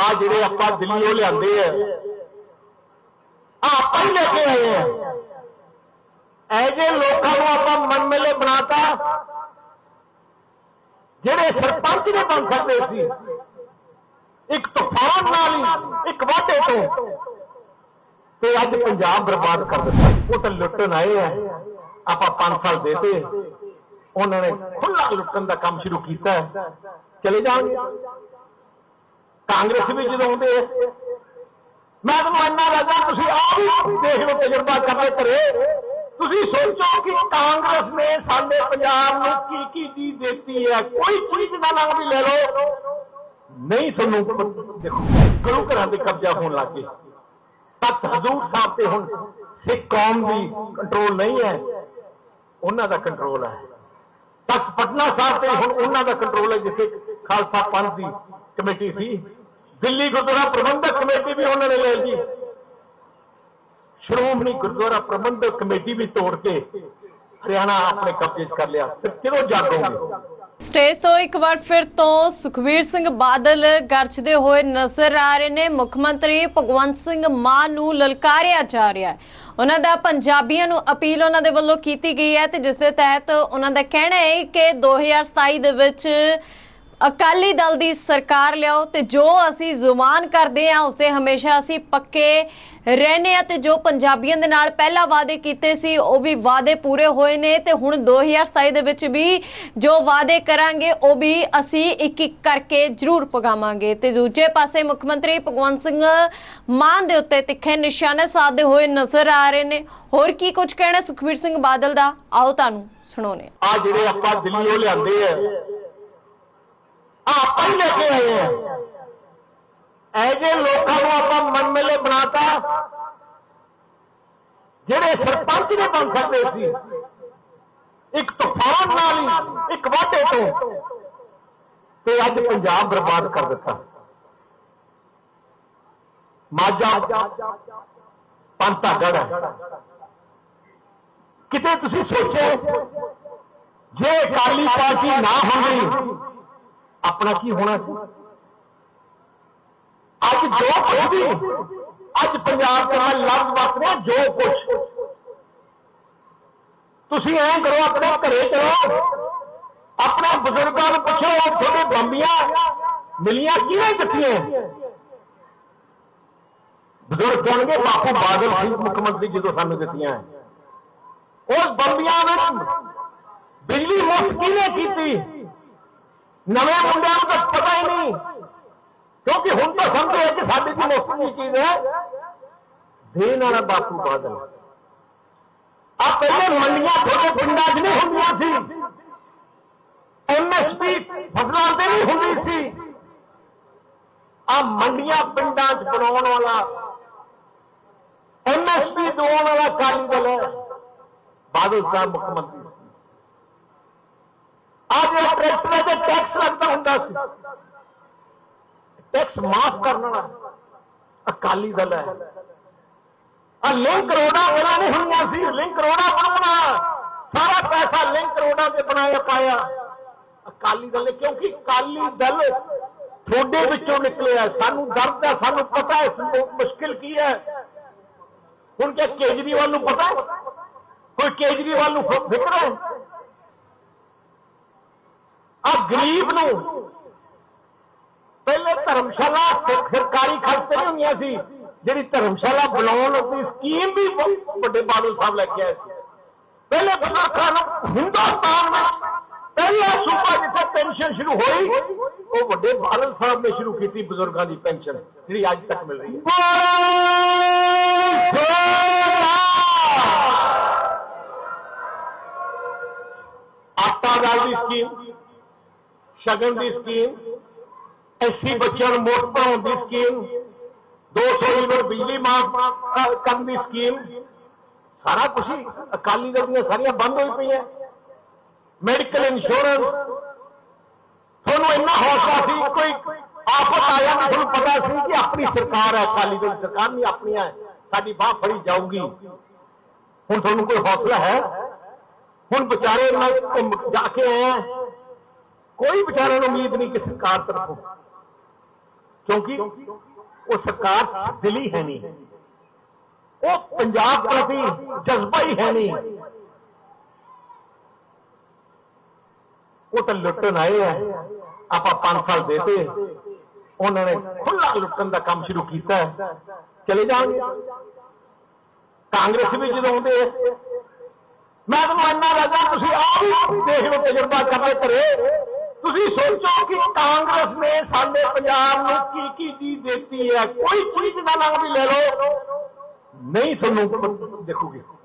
ਆ ਜਿਹੜੇ ਆਪਾਂ ਦਿੱਲੀ ਉਹ ਲਿਆਂਦੇ ਆ। ਆਪਾਂ ਹੀ ਲੈ ਕੇ ਆਏ ਆ। ਐ ਲੋਕਾਂ ਨੂੰ ਆਪਾਂ ਮਨਮੇਲੇ ਬਣਾਤਾ, ਜਿਹੜੇ ਸਰਪੰਚ ਨੇ ਬਣ ਸਕਦੇ ਸੀ, ਇੱਕ ਤੂਫਾਨ ਨਾਲ ਹੀ, ਇੱਕ ਵਾਢੇ ਤੋਂ। ਤੇ ਅੱਜ ਪੰਜਾਬ ਬਰਬਾਦ ਕਰ ਦਿੱਤਾ। ਉਹ ਤਾਂ ਲੁੱਟਣ ਆਏ ਆ। ਆਪਾਂ 5 ਸਾਲ ਦੇਤੇ। ਉਹਨਾਂ ਨੇ ਖੁੱਲਾ ਲੁੱਟਣ ਦਾ ਕੰਮ ਸ਼ੁਰੂ ਕੀਤਾ। ਚਲੇ ਜਾਣਗੇ। ਕਾਂਗਰਸ ਵੀ ਜਦੋਂ ਆਉਂਦੇ ਮੈਂ ਤੁਹਾਨੂੰ ਇੰਨਾ ਲੱਗਾ ਤੁਸੀਂ ਆਪ ਹੀ ਦੇਖ ਲਓ ਤਜਰਬਾ ਕਰਦੇ ਘਰੇ ਤੁਸੀਂ ਸੋਚੋ ਕਿ ਕਾਂਗਰਸ ਨੇ ਸਾਡੇ ਪੰਜਾਬ ਨੂੰ ਕੀ ਕੀ ਚੀਜ਼ ਦਿੱਤੀ ਹੈ ਕੋਈ ਚੀਜ਼ ਦਾ ਨਾਮ ਵੀ ਲੈ ਲਓ। ਨਹੀਂ ਤੁਹਾਨੂੰ ਦੇਖੋ, ਗੁਰੂ ਘਰਾਂ ਦੇ ਕਬਜ਼ਾ ਹੋਣ ਲੱਗ ਗਏ। ਤਖਤ ਹਜ਼ੂਰ ਸਾਹਿਬ ਤੇ ਹੁਣ ਸਿੱਖ ਕੌਮ ਦੀ ਕੰਟਰੋਲ ਨਹੀਂ ਹੈ। ਉਹਨਾਂ ਦਾ ਕੰਟਰੋਲ ਹੈ। ਤਖਤ ਪਟਨਾ ਸਾਹਿਬ ਤੇ ਹੁਣ ਉਹਨਾਂ ਦਾ ਕੰਟਰੋਲ ਹੈ, ਜਿੱਥੇ ਖਾਲਸਾ ਪੰਥ ਦੀ ਕਮੇਟੀ ਸੀ। ਦਿੱਲੀ ਗੁਰਦੁਆਰਾ ਪ੍ਰਬੰਧਕ ਕਮੇਟੀ ਵੀ ਉਹਨਾਂ ਨੇ ਲੈ ਲਈ ਸ਼੍ਰੋਮਣੀ ਗੁਰਦੁਆਰਾ ਪ੍ਰਬੰਧਕ ਕਮੇਟੀ ਵੀ ਤੋੜ ਕੇ ਹਰਿਆਣਾ ਆਪਣੇ ਕਬਜ਼ੇ 'ਚ ਕਰ ਲਿਆ। ਫਿਰ ਕਿਦੋਂ ਜਾਗੋਗੇ? ਸਟੇਜ ਤੋਂ ਇੱਕ ਵਾਰ ਫਿਰ ਤੋਂ ਸੁਖਵੀਰ ਸਿੰਘ ਬਾਦਲ ਗਰਜਦੇ ਹੋਏ ਨਜ਼ਰ ਆ ਰਹੇ ਨੇ। ਮੁੱਖ ਮੰਤਰੀ ਭਗਵੰਤ ਸਿੰਘ ਮਾਨ ਨੂੰ ਲਲਕਾਰਿਆ ਜਾ ਰਿਹਾ ਹੈ। ਉਹਨਾਂ ਦਾ ਪੰਜਾਬੀਆਂ ਨੂੰ ਅਪੀਲ ਉਹਨਾਂ ਦੇ ਵੱਲੋਂ ਕੀਤੀ ਗਈ ਹੈ ਤੇ ਜਿਸ ਦੇ ਤਹਿਤ ਉਹਨਾਂ ਦਾ ਕਹਿਣਾ ਹੈ ਕਿ 2027 ਦੇ ਵਿੱਚ ਅਕਾਲੀ ਦਲ ਦੀ ਸਰਕਾਰ ਲਿਆਓ ਤੇ ਜੋ ਅਸੀਂ ਜ਼ੁਬਾਨ ਕਰਦੇ ਆ ਉਸੇ ਹਮੇਸ਼ਾ ਅਸੀਂ ਪੱਕੇ ਰਹਨੇ ਆ ਤੇ ਜੋ ਪੰਜਾਬੀਆਂ ਦੇ ਨਾਲ ਪਹਿਲਾਂ ਵਾਅਦੇ ਕੀਤੇ ਸੀ, ਉਹ ਵੀ ਵਾਅਦੇ ਪੂਰੇ ਹੋਏ ਨੇ ਤੇ ਹੁਣ 2027 ਦੇ ਵਿੱਚ ਵੀ ਜੋ ਵਾਅਦੇ ਕਰਾਂਗੇ, ਉਹ ਵੀ ਅਸੀਂ ਇੱਕ ਇੱਕ ਕਰਕੇ ਜ਼ਰੂਰ ਪਗਾਵਾਂਗੇ ਤੇ ਦੂਜੇ ਪਾਸੇ ਮੁੱਖ ਮੰਤਰੀ ਭਗਵੰਤ ਸਿੰਘ ਮਾਨ ਦੇ ਉੱਤੇ ਤਿੱਖੇ ਨਿਸ਼ਾਨੇ ਸਾਧਦੇ ਹੋਏ ਨਜ਼ਰ ਆ ਰਹੇ ਨੇ। ਹੋਰ ਕੀ ਕੁਝ ਕਹਿਣਾ ਸੁਖਵੀਰ ਸਿੰਘ ਬਾਦਲ ਦਾ, ਆਓ ਤੁਹਾਨੂੰ ਸੁਣਾਉਣੇ ਆ ਜਿਹੜੇ ਆਪਾਂ ਦਿੱਲੀੋਂ ਲਿਆਂਦੇ ਆ। ਆਪਾਂ ਹੀ ਲੈ ਕੇ ਆਏ ਆ ਐ ਜੇ ਲੋਕਾਂ ਨੂੰ ਆਪਾਂ ਮਨਮੇਲੇ ਬਣਾਤਾ ਜਿਹੜੇ ਸਰਪੰਚ ਨੇ ਬਣ ਸਕਦੇ ਸੀ ਇੱਕ ਤੂਫਾਨ ਨਾਲ ਹੀ ਇੱਕ ਵਾਢੇ ਤੋਂ ਤੇ ਅੱਜ ਪੰਜਾਬ ਬਰਬਾਦ ਕਰ ਦਿੱਤਾ ਮਾਝਾ ਪੰਤਾਗੜ ਕਿਤੇ ਤੁਸੀਂ ਸੋਚੋ ਜੇ ਅਕਾਲੀ ਪਾਰਟੀ ਨਾ ਹੁੰਦੀ ਆਪਣਾ ਕੀ ਹੋਣਾ ਸੀ? ਅੱਜ ਜੋ ਕੁਝ ਵੀ ਅੱਜ ਪੰਜਾਬ ਦਾ ਲਫ਼ਜ਼ ਵਰਤ ਜੋ ਕੁਝ ਤੁਸੀਂ ਐਂ ਕਰੋ, ਆਪਣੇ ਘਰੇ ਚਲੋ। ਆਪਣੇ ਬਜ਼ੁਰਗਾਂ ਨੂੰ ਪੁੱਛੋ ਤੁਹਾਡੇ ਬੰਬੀਆਂ ਮਿਲੀਆਂ ਕਿਹਨੇ ਦਿੱਤੀਆਂ ਬਜ਼ੁਰਗ ਕਹਿਣਗੇ ਬਾਪੂ ਬਾਦਲ ਸੀ, ਮੁੱਖ ਮੰਤਰੀ ਜਦੋਂ ਸਾਨੂੰ ਦਿੱਤੀਆਂ। ਉਸ ਬੰਬੀਆਂ ਨੂੰ ਬਿਜਲੀ ਮੁਫਤ ਕਿਹਨੇ ਕੀਤੀ? ਨਵੇਂ ਮੁੰਡਿਆਂ ਨੂੰ ਤਾਂ ਪਤਾ ਹੀ ਨਹੀਂ। ਕਿਉਂਕਿ ਹੁਣ ਤਾਂ ਸਮਝਦੇ ਆ ਕਿ ਸਾਡੀ ਦੀ ਮੁਫਤ ਦੀ ਚੀਜ਼ ਹੈ। ਦੇਣ ਵਾਲਾ ਬਾਪੂ ਬਾਦਲ। ਆ ਪਹਿਲੇ ਮੰਡੀਆਂ ਤੁਹਾਡੇ ਪਿੰਡਾਂ 'ਚ ਨਹੀਂ ਹੁੰਦੀਆਂ ਸੀ। ਐਮਐਸਪੀ ਫਸਲਾਂ ਤੇ ਨਹੀਂ ਹੁੰਦੀ ਸੀ। ਆ ਮੰਡੀਆਂ ਪਿੰਡਾਂ 'ਚ ਬਣਾਉਣ ਵਾਲਾ ਐਮਐਸਪੀ ਦਿਵਾਉਣ ਵਾਲਾ ਕਾਲੀ ਦਲ ਹੈ। ਬਾਦਲ ਸਾਹਿਬ ਮੁੱਖ ਮੰਤਰੀ। ਸੀ ਅੱਜ ਟਰੈਕਟਰਾਂ ਤੇ ਟੈਕਸ ਲੱਗਦਾ ਹੁੰਦਾ ਸੀ। ਟੈਕਸ ਮਾਫ ਕਰਨਾ ਅਕਾਲੀ ਦਲ ਹੈ। ਆ ਲਿੰਕ ਰੋਡਾਂ ਉਹਨਾਂ ਨੇ ਹੋਈਆਂ ਸੀ। ਲਿੰਕ ਰੋਡਾਂ ਬਣਾਉਣਾ ਸਾਰਾ ਪੈਸਾ ਲਿੰਕ ਰੋਡਾਂ ਤੇ ਬਣਾਇਆ ਪਾਇਆ। ਅਕਾਲੀ ਦਲ ਨੇ, ਕਿਉਂਕਿ ਅਕਾਲੀ ਦਲ ਤੁਹਾਡੇ ਵਿੱਚੋਂ ਨਿਕਲਿਆ। ਸਾਨੂੰ ਦਰਦ ਹੈ, ਸਾਨੂੰ ਪਤਾ ਹੈ ਮੁਸ਼ਕਿਲ ਕੀ ਹੈ। ਹੁਣ ਕਿ ਕੇਜਰੀਵਾਲ ਨੂੰ ਪਤਾ ਹੈ, ਕੋਈ ਕੇਜਰੀਵਾਲ ਨੂੰ ਫਿ- ਫਿਕਰ ਹੈ? ਆ ਗਰੀਬ ਨੂੰ ਪਹਿਲੇ ਧਰਮਸ਼ਾਲਾ ਸਰਕਾਰੀ ਖਰਚ ਨਹੀਂ ਹੁੰਦੀਆਂ ਸੀ ਜਿਹੜੀ ਧਰਮਸ਼ਾਲਾ ਬਣਾਉਣ ਦੀ ਸਕੀਮ ਵੀ ਵੱਡੇ ਬਾਦਲ ਸਾਹਿਬ ਲੈ ਕੇ ਆਏ ਸੀ। ਪਹਿਲੇ ਬਜ਼ੁਰਗਾਂ ਨੂੰ ਹਿੰਦੁਸਤਾਨ ਵਿੱਚ ਪਹਿਲਾ ਸੂਬਾ ਜਿੱਥੇ ਪੈਨਸ਼ਨ ਸ਼ੁਰੂ ਹੋਈ ਉਹ ਵੱਡੇ ਬਾਦਲ ਸਾਹਿਬ ਨੇ ਸ਼ੁਰੂ ਕੀਤੀ ਬਜ਼ੁਰਗਾਂ ਦੀ ਪੈਨਸ਼ਨ ਜਿਹੜੀ ਅੱਜ ਤੱਕ ਮਿਲ ਰਹੀ ਹੈ। ਆਟਾ ਦਾਲ ਦੀ ਸਕੀਮ ਸ਼ਗਨ ਦੀ ਸਕੀਮ ਐਸੀ ਬੱਚਿਆਂ ਨੂੰ ਮੋਟ ਪੜਾਉਣ ਦੀ ਸਕੀਮ 200 ਯੂਨਿਟ ਬਿਜਲੀ ਮਾਫ ਕਰਨ ਦੀ ਸਕੀਮ, ਸਾਰਾ ਕੁਝ ਅਕਾਲੀ ਦਲ ਦੀਆਂ ਸਾਰੀਆਂ ਬੰਦ ਹੋਈ ਪਈਆਂ। ਮੈਡੀਕਲ ਇੰਸ਼ੋਰੈਂਸ, ਤੁਹਾਨੂੰ ਇੰਨਾ ਹੌਸਲਾ ਸੀ, ਕੋਈ ਆਫਤ ਆਇਆ ਤਾਂ ਤੁਹਾਨੂੰ ਪਤਾ ਸੀ ਕਿ ਆਪਣੀ ਸਰਕਾਰ ਹੈ, ਅਕਾਲੀ ਦਲ ਸਰਕਾਰ ਨਹੀਂ ਆਪਣੀ ਹੈ, ਸਾਡੀ ਬਾਹ ਫੜੀ ਜਾਊਗੀ। ਹੁਣ ਤੁਹਾਨੂੰ ਕੋਈ ਹੌਸਲਾ ਹੈ? ਹੁਣ ਵਿਚਾਰੇ ਨਾਲ ਜਾ ਕੇ ਆਏ ਕੋਈ ਵਿਚਾਰਿਆਂ ਨੂੰ ਉਮੀਦ ਨਹੀਂ ਕਿ ਸਰਕਾਰ ਤਰਫੋਂ। ਕਿਉਂਕਿ ਉਹ ਸਰਕਾਰ 'ਚ ਦਿਲ ਹੀ ਹੈ ਨਹੀਂ। ਉਹ ਪੰਜਾਬ ਪ੍ਰਤੀ ਜਜ਼ਬਾ ਹੀ ਹੈ ਨਹੀਂ। ਉਹ ਤਾਂ ਲੁੱਟਣ ਆਏ ਆ। ਆਪਾਂ 5 ਸਾਲ ਦੇਤੇ। ਉਹਨਾਂ ਨੇ ਖੁੱਲਾ ਲੁੱਟਣ ਦਾ ਕੰਮ ਸ਼ੁਰੂ ਕੀਤਾ। ਚਲੇ ਜਾਣਗੇ। ਕਾਂਗਰਸ ਵੀ ਜਦੋਂ ਆਉਂਦੇ ਮੈਂ ਤੁਹਾਨੂੰ ਇੰਨਾ ਲੱਗਦਾ ਤੁਸੀਂ ਆਪ ਹੀ ਦੇਖ ਲਓ ਤਜਰਬਾ ਕਰਦੇ ਘਰੇ ਤੁਸੀਂ ਸੋਚੋ ਕਿ ਕਾਂਗਰਸ ਨੇ ਸਾਡੇ ਪੰਜਾਬ ਨੂੰ ਕੀ ਕੀ ਚੀਜ਼ ਦਿੱਤੀ ਹੈ। ਕੋਈ ਚੀਜ਼ ਦਾ ਨਾਮ ਵੀ ਲੈ ਲਓ। ਨਹੀਂ ਤੁਹਾਨੂੰ ਦੇਖੋਗੇ।